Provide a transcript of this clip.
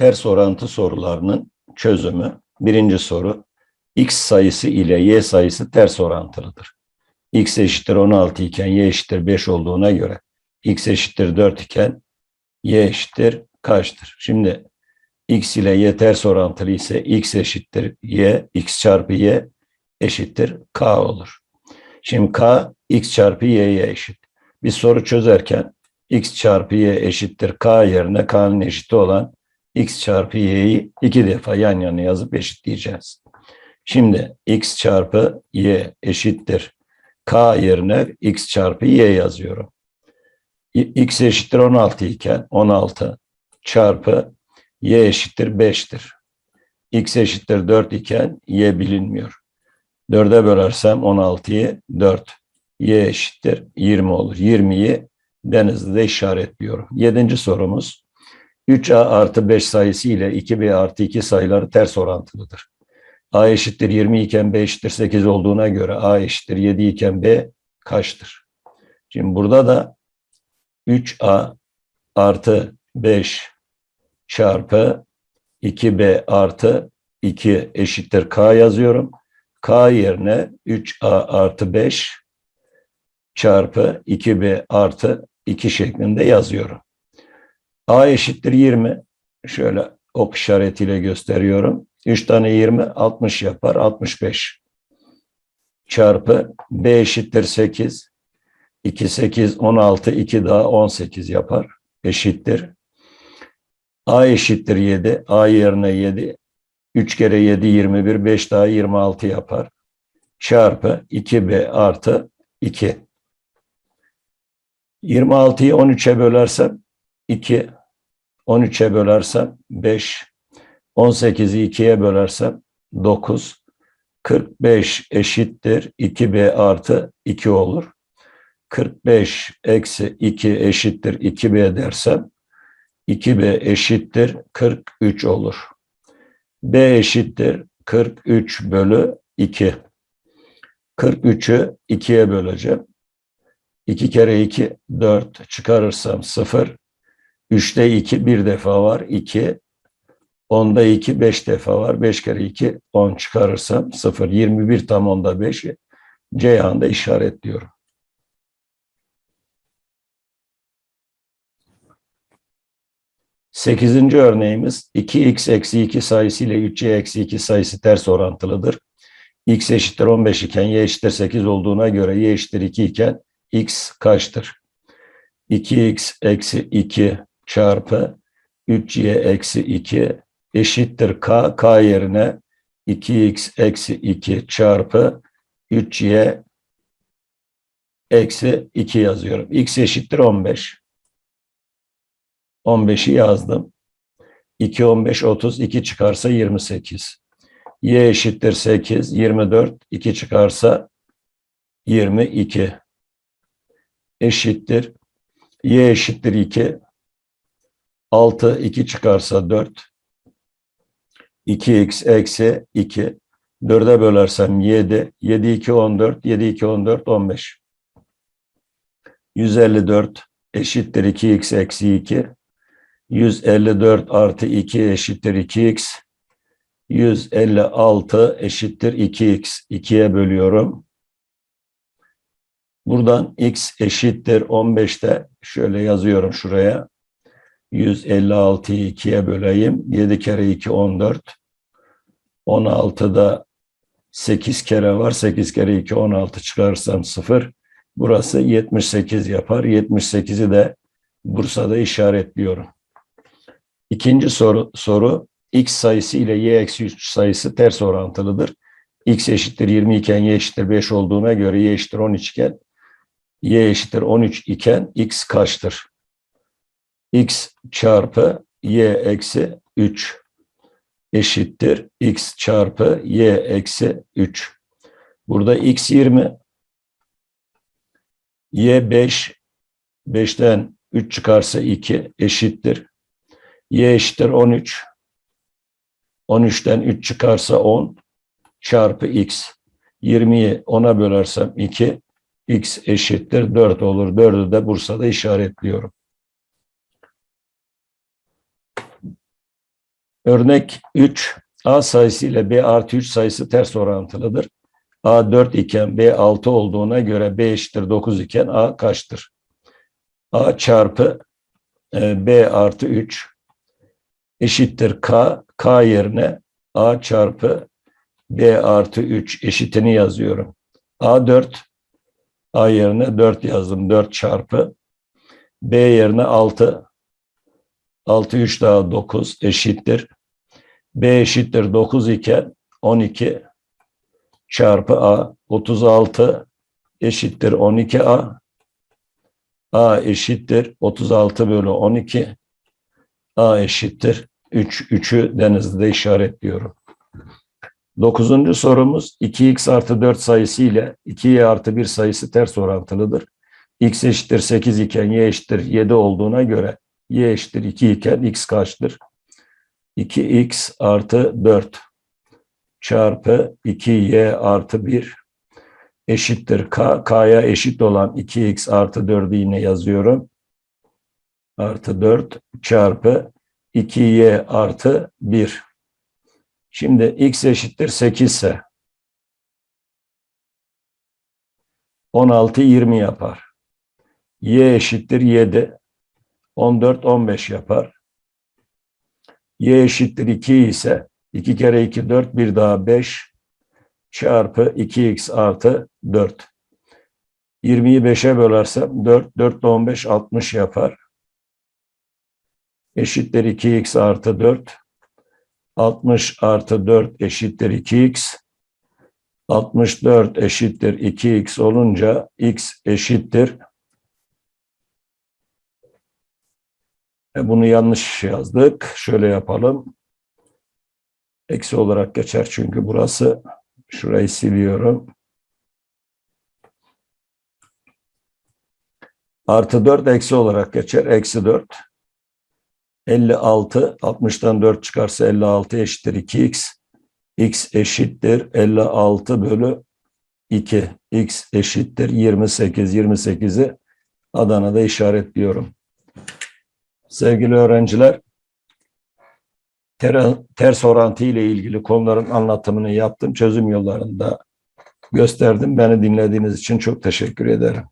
ters orantı sorularının çözümü. Birinci soru. X sayısı ile Y sayısı ters orantılıdır. X eşittir 16 iken Y eşittir 5 olduğuna göre X eşittir 4 iken Y eşittir kaçtır? Şimdi X ile Y ters orantılı ise X eşittir Y, X çarpı Y eşittir K olur. Şimdi K X çarpı Y'ye eşit. Bir soru çözerken X çarpı Y eşittir K yerine K'nın eşiti olan X çarpı Y'yi iki defa yan yana yazıp eşitleyeceğiz. Şimdi X çarpı Y eşittir K yerine X çarpı Y yazıyorum. X eşittir 16 iken 16 çarpı Y eşittir 5'tir. X eşittir 4 iken Y bilinmiyor. 4'e bölersem 16'yı 4. Y eşittir 20 olur. 20'yi denizde işaretliyorum. Yedinci sorumuz. 3A artı 5 sayısı ile 2B artı 2 sayıları ters orantılıdır. A eşittir 20 iken B eşittir 8 olduğuna göre A eşittir 7 iken B kaçtır? Şimdi burada da 3A artı 5 çarpı 2B artı 2 eşittir K yazıyorum. K yerine 3A artı 5 çarpı 2B artı 2 şeklinde yazıyorum. A eşittir 20. Şöyle ok işaretiyle gösteriyorum. 3 tane 20 60 yapar. 65 çarpı B eşittir 8. 2 8 16 2 daha 18 yapar. Eşittir. A eşittir 7. A yerine 7. 3 kere 7 21 5 daha 26 yapar. Çarpı 2B artı 2. 26'yı 13'e bölersem 2, 13'e bölersem 5, 18'i 2'ye bölersem 9, 45 eşittir 2b artı 2 olur. 45 eksi 2 eşittir 2b dersem 2b eşittir 43 olur. b eşittir 43 bölü 2. 43'ü 2'ye böleceğim. 2 kere 2 4 çıkarırsam 0. 3'te 2 bir defa var 2. 10'da 2 5 defa var. 5 kere 2 10 çıkarırsam 0. 21 tam 10'da 5'i Ceyhan'da işaretliyorum. Sekizinci örneğimiz 2x eksi 2 sayısı ile 3y eksi 2 sayısı ters orantılıdır. x eşittir 15 iken y eşittir 8 olduğuna göre y eşittir 2 iken x kaçtır? 2x eksi 2 çarpı 3y eksi 2 eşittir k. k yerine 2x eksi 2 çarpı 3y eksi 2 yazıyorum. x eşittir 15. 15'i yazdım. 2, 15, 30, 2 çıkarsa 28. y eşittir 8, 24, 2 çıkarsa 22 eşittir. Y eşittir 2. 6, 2 çıkarsa 4. 2x eksi 2. 4'e bölersem 7. 7, 2, 14. 7, 2, 14, 15. 154 eşittir 2x eksi 2. 154 artı 2 eşittir 2x. 156 eşittir 2x. 2'ye bölüyorum. Buradan x eşittir 15'te şöyle yazıyorum şuraya. 156'yı 2'ye böleyim. 7 kere 2 14. 16'da 8 kere var. 8 kere 2 16 çıkarsam 0. Burası 78 yapar. 78'i de Bursa'da işaretliyorum. İkinci soru, soru x sayısı ile y eksi 3 sayısı ters orantılıdır. x eşittir 20 iken y eşittir 5 olduğuna göre y eşittir 13 iken y eşittir 13 iken x kaçtır? X çarpı y eksi 3 eşittir x çarpı y eksi 3. Burada x 20, y 5, 5'ten 3 çıkarsa 2 eşittir. y eşittir 13, 13'ten 3 çıkarsa 10 çarpı x. 20'yi 10'a bölersem 2, x eşittir 4 olur. 4'ü de Bursa'da işaretliyorum. Örnek 3. A sayısı ile B artı 3 sayısı ters orantılıdır. A 4 iken B 6 olduğuna göre B eşittir 9 iken A kaçtır? A çarpı e, B artı 3 eşittir K. K yerine A çarpı B artı 3 eşitini yazıyorum. A 4 A yerine 4 yazdım. 4 çarpı B yerine 6 6 3 daha 9 eşittir. B eşittir 9 iken 12 çarpı A 36 eşittir 12A A eşittir 36 bölü 12 A eşittir 3. 3'ü denizde işaretliyorum. Dokuzuncu sorumuz 2x artı 4 sayısı ile 2y artı 1 sayısı ters orantılıdır. x eşittir 8 iken y eşittir 7 olduğuna göre y eşittir 2 iken x kaçtır? 2x artı 4 çarpı 2y artı 1 eşittir k. k'ya eşit olan 2x artı 4'ü yine yazıyorum. Artı 4 çarpı 2y artı 1. Şimdi x eşittir 8 ise 16 20 yapar. y eşittir 7 14 15 yapar. y eşittir 2 ise 2 kere 2 4 bir daha 5 çarpı 2x artı 4. 20'yi 5'e bölersem 4 4 15 60 yapar. Eşittir 2x artı 4. 60 artı 4 eşittir 2x. 64 eşittir 2x olunca x eşittir. Bunu yanlış yazdık. Şöyle yapalım. Eksi olarak geçer çünkü burası. Şurayı siliyorum. Artı 4 eksi olarak geçer. Eksi 4. 56, 60'tan 4 çıkarsa 56 eşittir 2x. x eşittir 56 bölü 2. x eşittir 28. 28'i Adana'da işaretliyorum. Sevgili öğrenciler, ter- ters orantı ile ilgili konuların anlatımını yaptım. Çözüm yollarında gösterdim. Beni dinlediğiniz için çok teşekkür ederim.